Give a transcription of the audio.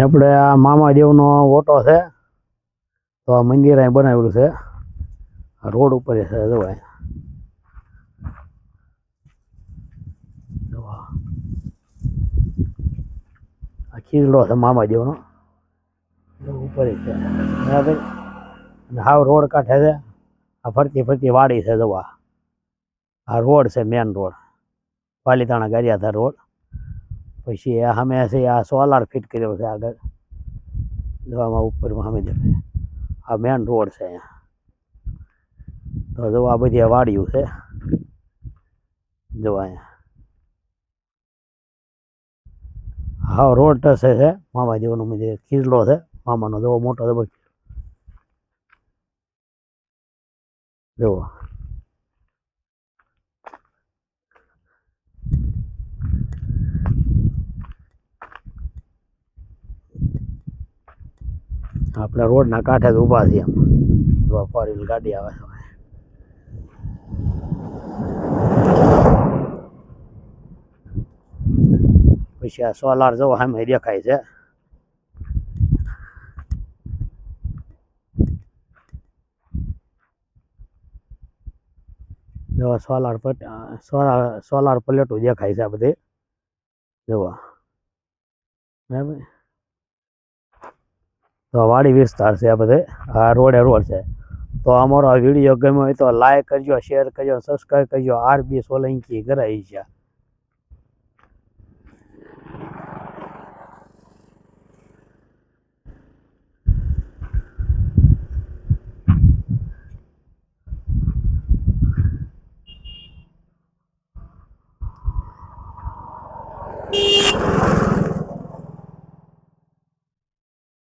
આપણે આ મામાદેવનો ઓટો છે, તો આ મંદિર અહીં બનાવેલું છે. રોડ ઉપર છે જોવાય જોવા. આ. ખીજડો છે મામાદેવનો. ઉપર છે હાવ રોડ કાંઠે છે. આ ફરતી ફરતી વાડી છે જવા આ. રોડ છે main road. Palitana Gariadhar road. પછી આ સામે છે, આ સોલાર ફિટ કર્યો છે આગળ. જવામાં ઉપરમાં સામે દેખાય આ મેન રોડ છે અહીંયા. તો જો આ બધી વાડીઓ છે. જો અહીંયા. હા, રોડ ટસે છે. મામાદેવનો મંદિર કિલ્લો છે, મામાનો જોવો મોટો જબર જુઓ. આપણે રોડના કાંઠે જ ઊભા છીએ. એમ ફોર વ્હીલ ગાડી આવે છે. પછી આ સોલાર જો સામે દેખાય છે. જો સોલાર પટ સોલાર સોલાર પ્લેટો દેખાય છે આ બધી. જોવા બરાબર? તો વાડી વિસ્તાર છે આ બધે. આ રોડે રોડ છે. તો અમારો આ વીડિયો ગમ્યો હોય તો લાઈક કરજો શેર કરજો સબસ્ક્રાઈબ કરજો. આરબી સોલંકી ગરાઈ છે